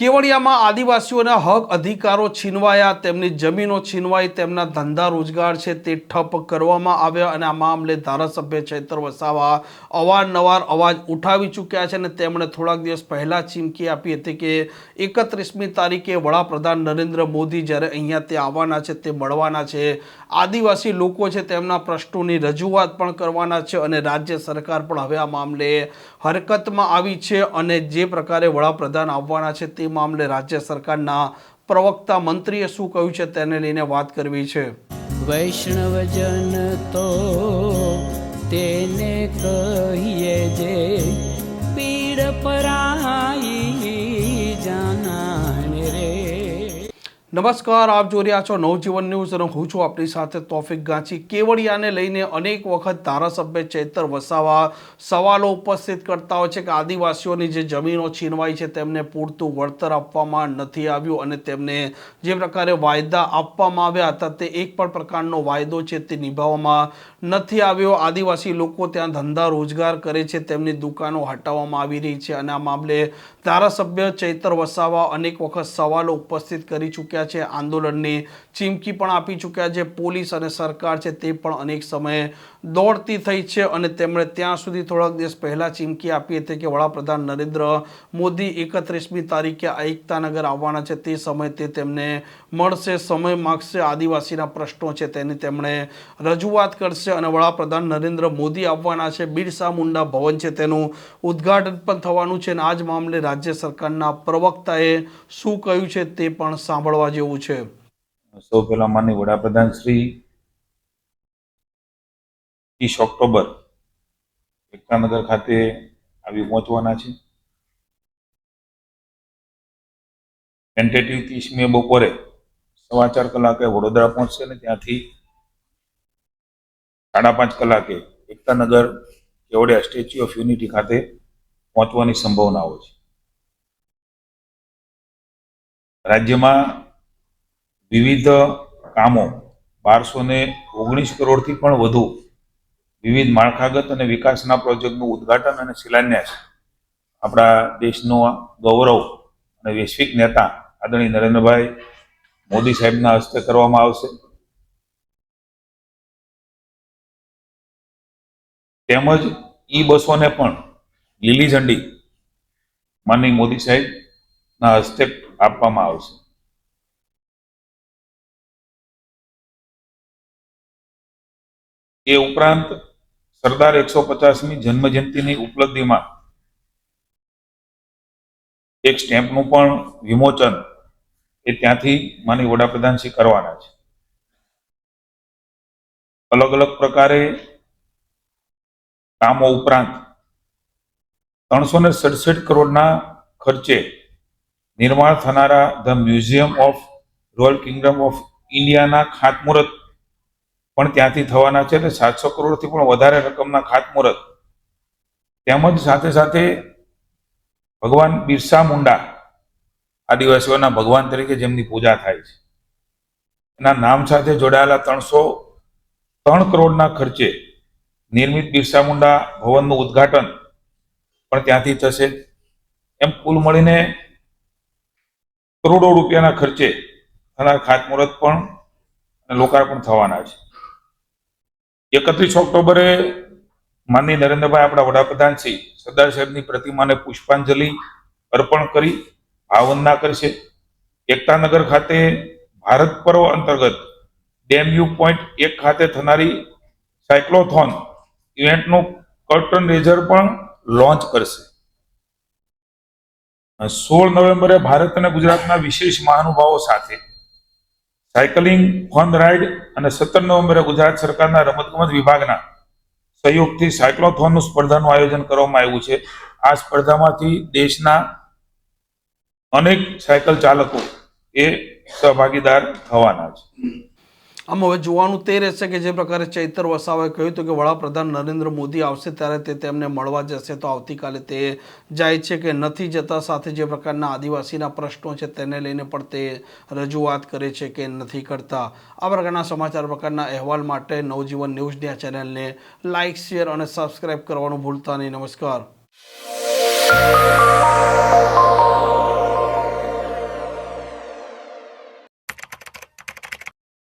કેવડિયામાં આદિવાસીઓના હક અધિકારો છીનવાયા, તેમની જમીનો છીનવાઈ, તેમના ધંધા રોજગાર છે તે ઠપ કરવામાં આવ્યા અને આ મામલે ધારાસભ્ય ચૈતર વસાવા અવારનવાર અવાજ ઉઠાવી ચૂક્યા છે અને તેમણે થોડાક દિવસ પહેલાં ચીમકી આપી હતી કે એકત્રીસમી તારીખે વડાપ્રધાન નરેન્દ્ર મોદી જ્યારે અહીંયા તે આવવાના છે, તે મળવાના છે. આદિવાસી લોકો છે તેમના પ્રશ્નોની રજૂઆત પણ કરવાના છે અને રાજ્ય સરકાર પણ હવે આ મામલે હરકતમાં આવી છે અને જે પ્રકારે વડાપ્રધાન આવવાના છે તે મામલે રાજ્ય સરકારના પ્રવક્તા મંત્રીએ શું કહ્યું છે તેને લઈને વાત કરવી છે. વૈષ્ણવજન તો તેને કહીએ જે નમસ્કાર, આપ જોઈ રહ્યા છો નવજીવન ન્યૂઝ અને હું છું આપણી સાથે તોફિક ગાંચી. કેવડિયાને લઈને અનેક વખત ધારાસભ્ય ચૈતર વસાવા સવાલો ઉપસ્થિત કરતા હોય છે કે આદિવાસીઓની જે જમીનો છીનવાઈ છે તેમને પૂરતું વળતર આપવામાં નથી આવ્યું અને તેમને જે પ્રકારે વાયદા આપવામાં આવ્યા હતા તે એક પણ પ્રકારનો વાયદો છે તે નિભાવવામાં નથી આવ્યો. આદિવાસી લોકો ત્યાં ધંધા રોજગાર કરે છે, તેમની દુકાનો હટાવવામાં આવી રહી છે અને આ મામલે ધારાસભ્ય ચૈતર વસાવા અનેક વખત સવાલો ઉપસ્થિત કરી ચૂક્યા છે, આંદોલનની ચીમકી પણ આપી ચૂક્યા છે, પોલીસ અને સરકાર છે તે પણ અનેક સમયે દોડતી થઈ છે અને તેમણે ત્યાં સુધી થોડાક દિવસ પહેલાં ચીમકી આપી હતી કે વડાપ્રધાન નરેન્દ્ર મોદી એકત્રીસમી તારીખે એકતાનગર આવવાના છે. તે સમયે તે તેમને મળશે, સમય માગશે, આદિવાસીના પ્રશ્નો છે તેની તેમણે રજૂઆત કરશે અને વડાપ્રધાન નરેન્દ્ર મોદી આવવાના છે. બિરસા મુંડા ભવન છે તેનું ઉદ્ઘાટન પણ થવાનું છે અને આ જ મામલે રાજ્ય સરકારના પ્રવક્તાએ શું કહ્યું છે તે પણ સાંભળવા જેવું છે? સૌ પહેલા માનની વડાપ્રધાન શ્રી ત્રીસ ઓક્ટોબર એકતાનગર ખાતે આવી પહોંચવાના છે. ટેન્ટેટિવ ત્રીસ બપોરે સવા ચાર કલાકે વડોદરા પહોંચશે ને ત્યાંથી સાડા પાંચ કલાકે Ektanagar Kevadia Statue of Unity ખાતે પહોંચવાની સંભાવનાઓ છે. રાજ્યમાં વિવિધ કામો બારસો ને ઓગણીસ કરોડથી પણ વધુ વિવિધ માળખાગત અને વિકાસના પ્રોજેક્ટનું ઉદ્ઘાટન અને શિલાન્યાસ આપણા દેશનો ગૌરવ અને વૈશ્વિક નેતા આદરણીય નરેન્દ્રભાઈ મોદી સાહેબના હસ્તે કરવામાં આવશે. તેમજ ઈ બસોને પણ લીલી ઝંડી માનની મોદી સાહેબના હસ્તે આપવામાં આવશે. એ ઉપરાંત સરદાર એકસો પચાસમી જન્મ જયંતિની ઉપલબ્ધિમાં એક સ્ટેમ્પનું પણ વિમોચન એ ત્યાંથી માની વડાપ્રધાન શ્રી કરવાના છે. અલગ અલગ પ્રકારે કામો ઉપરાંત ત્રણસો ને સડસઠ કરોડના ખર્ચે નિર્માણ થનારા the museum of royal kingdom of ઇન્ડિયાના ખાતમુહૂર્ત પણ ત્યાંથી થવાના છે એટલે સાતસો કરોડથી પણ વધારે રકમના ખાતમુહૂર્ત. તેમજ સાથે સાથે ભગવાન બિરસા મુંડા, આદિવાસીઓના ભગવાન તરીકે જેમની પૂજા થાય છે. એના નામ સાથે જોડાયેલા ત્રણસો ત્રણ કરોડના ખર્ચે નિર્મિત બિરસા મુંડા ભવનનું ઉદ્ઘાટન પણ ત્યાંથી થશે. એમ કુલ મળીને કરોડો રૂપિયાના ખર્ચે થનાર ખાતમુહૂર્ત પણ લોકાર્પણ થવાના છે. એકત્રીસ ઓક્ટોબરે માનની નરેન્દ્રભાઈ આપણા વડાપ્રધાન શ્રી સરદાર સાહેબની પ્રતિમાને પુષ્પાંજલિ અર્પણ કરી ભાવવંદના કરશે. એકતાનગર ખાતે ભારત પર્વ અંતર્ગત ડેમયુ પોઈન્ટ એક ખાતે થનારી સાયક્લોથોન ઇવેન્ટનું કર્ટન રેઝર પણ લોન્ચ કરશે. સોળ નવેમ્બરે ભારત અને ગુજરાતના વિશેષ મહાનુભાવો સાથે સાયકલિંગ, ફન રાઇડ અને સત્તર નવેમ્બરે ગુજરાત સરકારના રમતગમત વિભાગના સહયોગથી સાયક્લોથોનનું સ્પર્ધાનું આયોજન કરવામાં આવ્યું છે. આ સ્પર્ધામાંથી દેશના અનેક સાયકલ ચાલકો એ સહભાગીદાર થવાના છે. આમ હવે જોવાનું તે રહેશે કે જે પ્રકારે ચૈતર વસાવાએ કહ્યું હતું કે વડાપ્રધાન નરેન્દ્ર મોદી આવશે ત્યારે તે તેમને મળવા જશે તો આવતીકાલે તે જાય છે કે નથી જતા. સાથે જે પ્રકારના આદિવાસીના પ્રશ્નો છે તેને લઈને પણ તે રજૂઆત કરે છે કે નથી કરતા. આ પ્રકારના સમાચાર, પ્રકારના અહેવાલ માટે નવજીવન ન્યૂઝની આ ચેનલને લાઇક શેર અને સબસ્ક્રાઇબ કરવાનું ભૂલતા નહીં. નમસ્કાર.